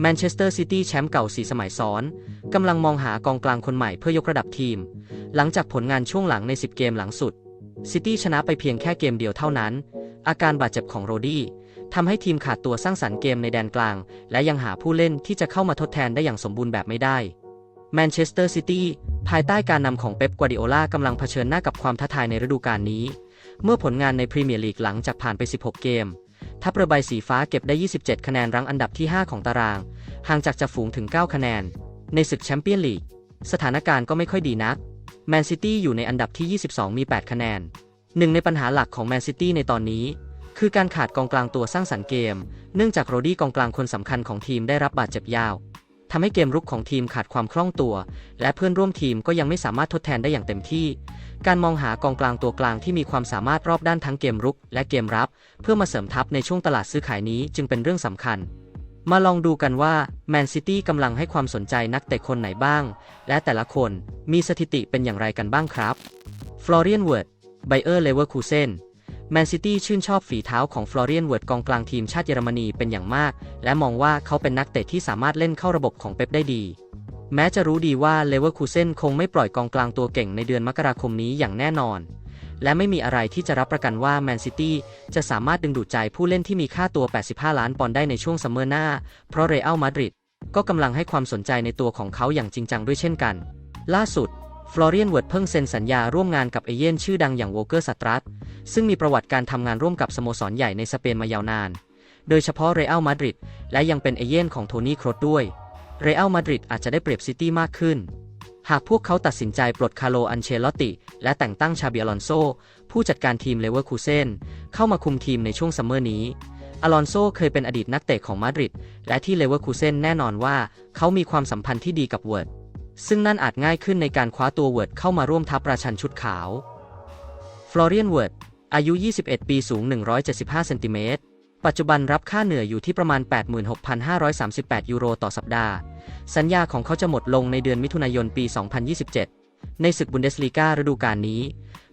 แมนเชสเตอร์ซิตี้แชมป์เก่า4สมัยซ้อน กำลังมองหากองกลางคนใหม่เพื่อยกระดับทีม หลังจากผลงานช่วงหลังใน 10 เกมหลังสุด ซิตี้ชนะไปเพียงแค่เกมเดียวเท่านั้น อาการบาดเจ็บของโรดี้ทำให้ทีมขาดตัวสร้างสรรค์เกมในแดนกลาง และยังหาผู้เล่นที่จะเข้ามาทดแทนได้อย่างสมบูรณ์แบบไม่ได้แมนเชสเตอร์ซิตี้ภายใต้การนำของเป๊ปกัวดิโอลากำลังเผชิญหน้ากับความท้าทายในฤดูกาลนี้ เมื่อผลงานในพรีเมียร์ลีกหลังจากผ่านไป 16 เกม ทัพเรือใบสีฟ้าเก็บได้ 27 คะแนนรั้งอันดับที่ 5 ของตาราง ห่างจากจ่าฝูงถึง 9 คะแนน ในศึกแชมเปี้ยนลีก สถานการณ์ก็ไม่ค่อยดีนัก แมนซิตี้อยู่ในอันดับที่ 22 มี 8 คะแนน หนึ่งในปัญหาหลักของแมนซิตี้ในตอนนี้ คือการขาดกองกลางตัวสร้างสรรค์เกม เนื่องจากโรดี้กองกลางคนสำคัญของทีมได้รับบาดเจ็บยาว ทำให้เกมรุกของทีมขาดความคล่องตัว และเพื่อนร่วมทีมก็ยังไม่สามารถทดแทนได้อย่างเต็มที่ การมองหากองกลางตัวกลางที่มีความสามารถรอบด้านทั้งเกมรุกและเกมรับ เพื่อมาเสริมทัพในช่วงตลาดซื้อขายนี้จึงเป็นเรื่องสำคัญ มาลองดูกันว่าแมนซิตี้กำลังให้ความสนใจนักเตะคนไหนบ้าง และแต่ละคนมีสถิติเป็นอย่างไรกันบ้างครับฟลอเรียนเวิร์ดไบเออร์เลเวอร์คูเซน แมนซิตี้ชื่นชอบฝีเท้าของฟลอเรียนเวิร์ดกองกลางทีมชาติเยอรมนีเป็นอย่างมาก และมองว่าเขาเป็นนักเตะที่สามารถเล่นเข้าระบบของเป๊ปได้ดี แม้จะรู้ดีว่าเลเวอร์คูเซนคงไม่ปล่อยกองกลางตัวเก่งในเดือนมกราคมนี้อย่างแน่นอน และไม่มีอะไรที่จะรับประกันว่าแมนซิตี้จะสามารถดึงดูดใจผู้เล่นที่มีค่าตัว 85 ล้านปอนด์ได้ในช่วงซัมเมอร์หน้า เพราะเรอัลมาดริดก็กำลังให้ความสนใจในตัวของเขาอย่างจริงจังด้วยเช่นกัน ล่าสุด ฟลอเรียนเวิร์ดเพิ่งเซ็นสัญญาร่วมงานกับเอเย่นชื่อดังอย่างโวเกอร์สตรัสซึ่งมีประวัติการทำงานร่วมกับสโมสรใหญ่ในสเปนมายาวนาน โดยเฉพาะเรอัลมาดริดและยังเป็นเอเย่นของโทนี่ครอดด้วยเรอัลมาดริดอาจจะได้เปรียบซิตี้มากขึ้น หากพวกเขาตัดสินใจปลดคาร์โลอันเชลอตติและแต่งตั้งชาบิอลอนโซ ผู้จัดการทีมเลเวอร์คูเซนเข้ามาคุมทีมในช่วงซัมเมอร์นี้อลอนโซเคยเป็นอดีตนักเตะของมาดริดและที่เลเวอร์คูเซนแน่นอนว่า เขามีความสัมพันธ์ที่ดีกับเวิร์ด ซึ่งนั่นอาจง่ายขึ้นในการคว้าตัวเวิร์ดเข้ามาร่วมทัพราชันชุดขาว ฟลอเรียนเวิร์ด อายุ 21 ปีสูง 175 เซนติเมตร ปัจจุบันรับค่าเหนื่อยอยู่ที่ประมาณ 86,538 ยูโรต่อสัปดาห์ สัญญาของเขาจะหมดลงในเดือนมิถุนายนปี 2027 ในศึกบุนเดสลีกาฤดูกาลนี้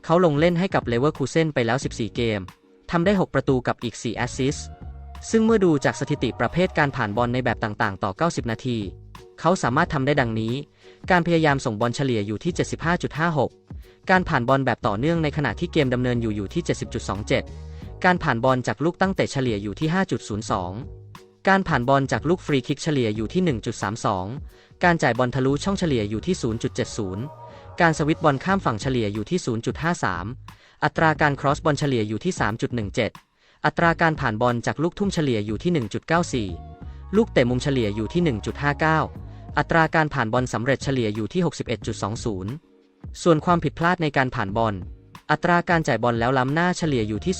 เขาลงเล่นให้กับเลเวอร์คูเซนไปแล้ว 14 เกม ทำได้ 6 ประตูกับอีก 4 แอสซิสต์ ซึ่งเมื่อดูจากสถิติประเภทการผ่านบอลในแบบต่างๆ ต่อ 90 นาที เขาสามารถทำได้ดังนี้ การพยายามส่งบอลเฉลี่ยอยู่ที่ 75.56 การผ่านบอลแบบต่อเนื่องในขณะที่เกมดำเนินอยู่อยู่ที่ 70.27 การผ่านบอลจากลูกตั้งเตะเฉลี่ยอยู่ที่ 5.02 การผ่านบอลจากลูกฟรีคิกเฉลี่ยอยู่ที่ 1.32 การจ่ายบอลทะลุช่องเฉลี่ยอยู่ที่ 0.70 การสวิตบอลข้ามฝั่งเฉลี่ยอยู่ที่ 0.53 อัตราการครอสบอลเฉลี่ยอยู่ที่ 3.17 อัตราการผ่านบอลจากลูกทุ่มเฉลี่ยอยู่ที่ 1.94ลูกเตะมุมเฉลี่ยอยู่ที่ 1.59 อัตราการผ่านบอลสำเร็จเฉลี่ยอยู่ที่ 61.20 ส่วนความผิดพลาดในการผ่านบอล อัตราการจ่ายบอลแล้วล้ำหน้าเฉลี่ยอยู่ที่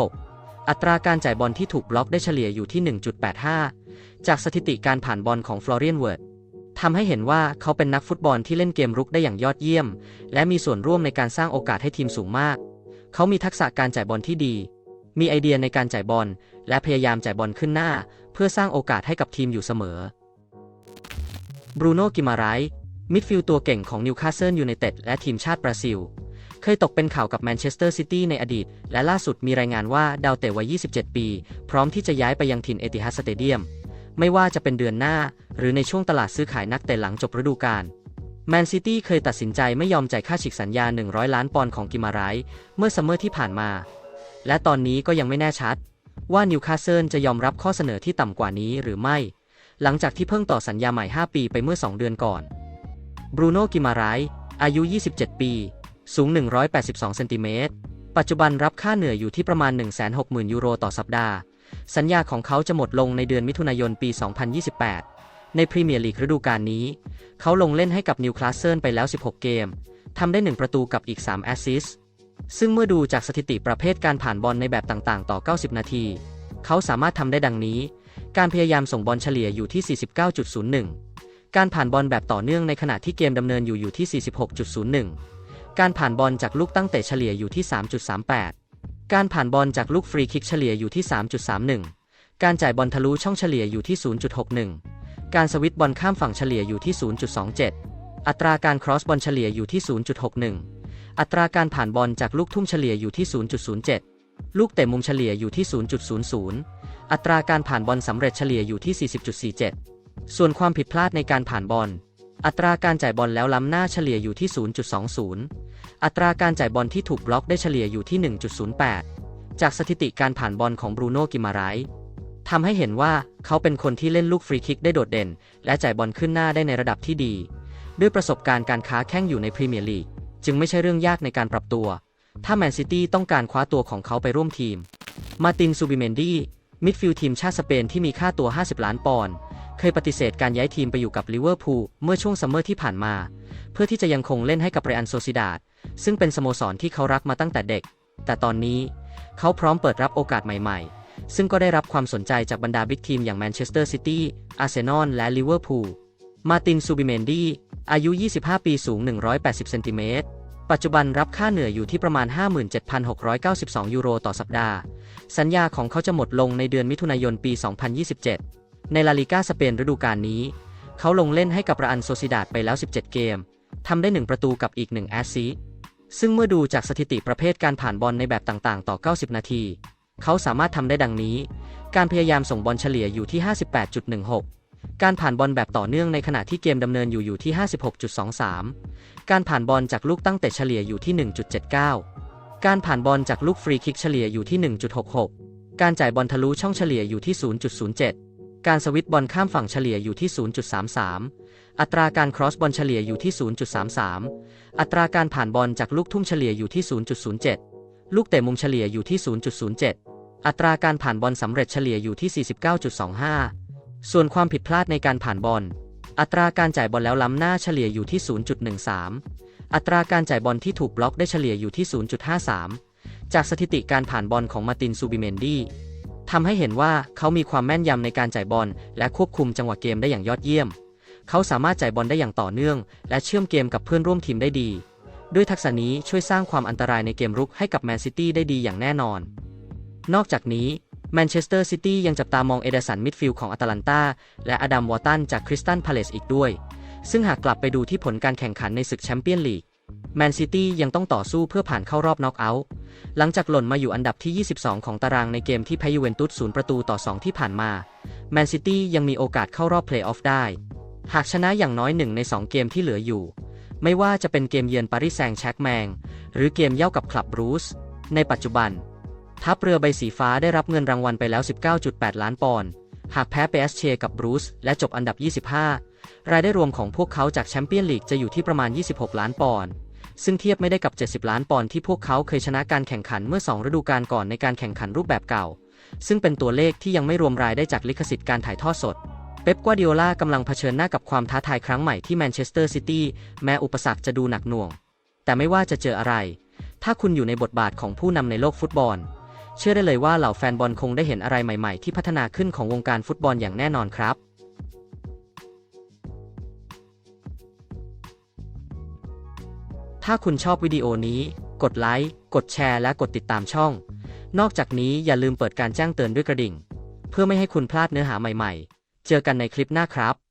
0.26 อัตราการจ่ายบอลที่ถูกบล็อกได้เฉลี่ยอยู่ที่ 1.85 จากสถิติการผ่านบอลของฟลอเรียนเวิร์ดทำให้เห็นว่าเขาเป็นนักฟุตบอลที่เล่นเกมรุกได้อย่างยอดเยี่ยม และมีส่วนร่วมในการสร้างโอกาสให้ทีมสูงมาก เขามีทักษะการจ่ายบอลที่ดี มีไอเดียในการจ่ายบอล และพยายามจ่ายบอลขึ้นหน้า เพื่อสร้างโอกาสให้กับทีมอยู่เสมอ บรูโน่กิมาไรมิดฟิลด์ตัวเก่งของนิวคาสเซิลยูไนเต็ดและทีมชาติบราซิล เคยตกเป็นข่าวกับแมนเชสเตอร์ซิตี้ในอดีต และล่าสุดมีรายงานว่าดาวเตะวัย 27 ปี พร้อมที่จะย้ายไปยังถิ่นเอติฮัดสเตเดียม ไม่ว่าจะเป็นเดือนหน้า หรือในช่วงตลาดซื้อขายนักเตะหลังจบฤดูกาลแมนซิตี้เคยตัดสินใจไม่ยอมจ่ายค่าฉีกสัญญา 100 ล้านปอนด์ของกิมาไรเมื่อซัมเมอร์ที่ผ่านมา และตอนนี้ก็ยังไม่แน่ชัด ว่านิวคาสเซิลจะยอมรับข้อเสนอที่ต่ำกว่านี้หรือไม่ หลังจากที่เพิ่งต่อสัญญาใหม่ 5 ปีไปเมื่อ 2 เดือนก่อน บรูโน่กิมาไรอายุ 27 ปี สูง 182 เซนติเมตร ปัจจุบันรับค่าเหนื่อยอยู่ที่ประมาณ 160,000 ยูโรต่อสัปดาห์ สัญญาของเขาจะหมดลงในเดือนมิถุนายนปี 2028 ในพรีเมียร์ลีกฤดูกาลนี้ เขาลงเล่นให้กับนิวคลาสเซิลไปแล้ว 16 เกม ทำได้ 1 ประตูกับอีก 3 แอสซิสต์ ซึ่งเมื่อดูจากสถิติประเภทการผ่านบอลในแบบต่างๆ ต่อ 90 นาที เขาสามารถทำได้ดังนี้ การพยายามส่งบอลเฉลี่ยอยู่ที่ 49.01 การผ่านบอลแบบต่อเนื่องในขณะที่เกมดำเนินอยู่อยู่ที่ 46.01 การผ่านบอลจากลูกตั้งเตะเฉลี่ยอยู่ที่ 3.38 การผ่านบอลจากลูกฟรีคิกเฉลี่ยอยู่ที่ 3.31 การจ่ายบอลทะลุช่องเฉลี่ยอยู่ที่ 0.61 การสวิตบอลข้ามฝั่งเฉลี่ยอยู่ที่ 0.27 อัตราการครอสบอลเฉลี่ยอยู่ที่ 0.61 อัตราการผ่านบอลจากลูกทุ่มเฉลี่ยอยู่ที่ 0.07 ลูกเตะมุมเฉลี่ยอยู่ที่ 0.00 อัตราการผ่านบอลสำเร็จเฉลี่ยอยู่ที่ 40.47 ส่วนความผิดพลาดในการผ่านบอล อัตราการจ่ายบอลแล้วล้ำหน้าเฉลี่ยอยู่ที่ 0.20 อัตราการจ่ายบอลที่ถูกบล็อกได้เฉลี่ยอยู่ที่ 1.08 จากสถิติการผ่านบอลของบรูโน่กิมาไรส์ทำให้เห็นว่าเขาเป็นคนที่เล่นลูกฟรีคิกได้โดดเด่น และจ่ายบอลขึ้นหน้าได้ในระดับที่ดี ด้วยประสบการณ์การค้าแข่งอยู่ในพรีเมียร์ลีกจึงไม่ใช่เรื่องยากในการปรับตัว ถ้าแมนซิตี้ต้องการคว้าตัวของเขาไปร่วมทีม มาตินซูบิเมนดีมิดฟิลด์ทีมชาติสเปนที่มีค่าตัว 50 ล้านปอนด์เคยปฏิเสธการย้ายทีมไปอยู่กับลิเวอร์พูลเมื่อช่วงซัมเมอร์ที่ผ่านมา เพื่อที่จะยังคงเล่นให้กับเรอันโซซิดาดซึ่งเป็นสโมสรที่เขารักมาตั้งแต่เด็ก แต่ตอนนี้เขาพร้อมเปิดรับโอกาสใหม่ๆ ซึ่งก็ได้รับความสนใจจากบรรดาบิ๊กทีมอย่างแมนเชสเตอร์ซิตี้ อาร์เซนอลและลิเวอร์พูล มาตินซูบิเมนดีอายุ 25 ปีสูง 180 เซนติเมตร ปัจจุบันรับค่าเหนื่อยอยู่ที่ประมาณ 57,692 ยูโรต่อสัปดาห์ สัญญาของเขาจะหมดลงในเดือนมิถุนายนปี 2027 ในลาลิกาสเปนฤดูกาลนี้ เขาลงเล่นให้กับระอันโซซิดาดไปแล้ว 17 เกม ทำได้ 1 ประตูกับอีก 1 แอสซิซึ่งเมื่อดูจากสถิติประเภทการผ่านบอลในแบบต่างๆ ต่อ 90 นาที เขาสามารถทำได้ดังนี้ การพยายามส่งบอลเฉลี่ยอยู่ที่ 58.16 การผ่านบอลแบบต่อเนื่องในขณะที่เกมดำเนินอยู่อยู่ที่ 56.23 การผ่านบอลจากลูกตั้งเตะเฉลี่ยอยู่ที่ 1.79 การผ่านบอลจากลูกฟรีคิกเฉลี่ยอยู่ที่ 1.66 การจ่ายบอลทะลุช่องเฉลี่ยอยู่ที่ 0.07 การสวิตบอลข้ามฝั่งเฉลี่ยอยู่ที่ 0.33 อัตราการครอสบอลเฉลี่ยอยู่ที่ 0.33 อัตราการผ่านบอลจากลูกทุ่มเฉลี่ยอยู่ที่ 0.07 ลูกเตะมุมเฉลี่ยอยู่ที่ 0.07 อัตราการผ่านบอลสำเร็จเฉลี่ยอยู่ที่ 49.25 ส่วนความผิดพลาดในการผ่านบอล อัตราการจ่ายบอลแล้วล้ำหน้าเฉลี่ยอยู่ที่ 0.13 อัตราการจ่ายบอลที่ถูกบล็อกได้เฉลี่ยอยู่ที่ 0.53 จากสถิติการผ่านบอลของมาตินซูบิเมนดีทำให้เห็นว่าเขามีความแม่นยำในการจ่ายบอล และควบคุมจังหวะเกมได้อย่างยอดเยี่ยม เขาสามารถจ่ายบอลได้อย่างต่อเนื่อง และเชื่อมเกมกับเพื่อนร่วมทีมได้ดี ด้วยทักษะนี้ช่วยสร้างความอันตรายในเกมรุกให้กับแมนซิตี้ได้ดีอย่างแน่นอน นอกจากนี้ แมนเชสเตอร์ซิตี้ยังจับตามองเอเดสันมิดฟิลด์ของอาตาลันตาและอดัมวอตันจากคริสตันพาเลซอีกด้วย ซึ่งหากกลับไปดูที่ผลการแข่งขันในศึกแชมเปี้ยนลีกแมนซิตี้ยังต้องต่อสู้เพื่อผ่านเข้ารอบน็อกเอาท์หลังจากหล่นมาอยู่อันดับที่ 22 ของตารางในเกมที่แพ้ยูเวนตุสศูนย์ประตูต่อ 2 ที่ผ่านมาแมนซิตี้ยังมีโอกาสเข้ารอบเพลย์ออฟได้ หากชนะอย่างน้อยหนึ่งใน 2 เกมที่เหลืออยู่ ไม่ว่าจะเป็นเกมเยือนปารีสแซงต์แชร์กแมง หรือเกมเย่ากับคลับบรูซในปัจจุบัน ทัพเรือใบสีฟ้าได้รับเงินรางวัลไปแล้ว 19.8 ล้านปอนด์หากแพ้เปเอสเชกับบรูซและจบอันดับ 25 รายได้รวมของพวกเขาจากแชมเปี้ยนลีกจะอยู่ที่ประมาณ 26 ล้านปอนด์ซึ่งเทียบไม่ได้กับ 70 ล้านปอนด์ที่พวกเขาเคยชนะการแข่งขันเมื่อ 2 ฤดูกาลก่อนในการแข่งขันรูปแบบเก่า ซึ่งเป็นตัวเลขที่ยังไม่รวมรายได้จากลิขสิทธิ์การถ่ายทอดสด เป๊ปกัวดิโอลากำลังเผชิญหน้ากับความท้าทายครั้งใหม่ที่แมนเชสเตอร์ซิตี้แม้อุปสรรคจะดูหนักหน่วง แต่ไม่ว่าจะเจออะไร ถ้าคุณอยู่ในบทบาทของผู้นำในโลกฟุตบอล เชื่อได้เลยว่าเหล่าแฟนบอลคงได้เห็นอะไรใหม่ ๆ ที่พัฒนาขึ้นของวงการฟุตบอลอย่างแน่นอนครับถ้าคุณชอบวิดีโอนี้ กดไลค์ กดแชร์ และกดติดตามช่อง นอกจากนี้อย่าลืมเปิดการแจ้งเตือนด้วยกระดิ่ง เพื่อไม่ให้คุณพลาดเนื้อหาใหม่ๆ เจอกันในคลิปหน้าครับ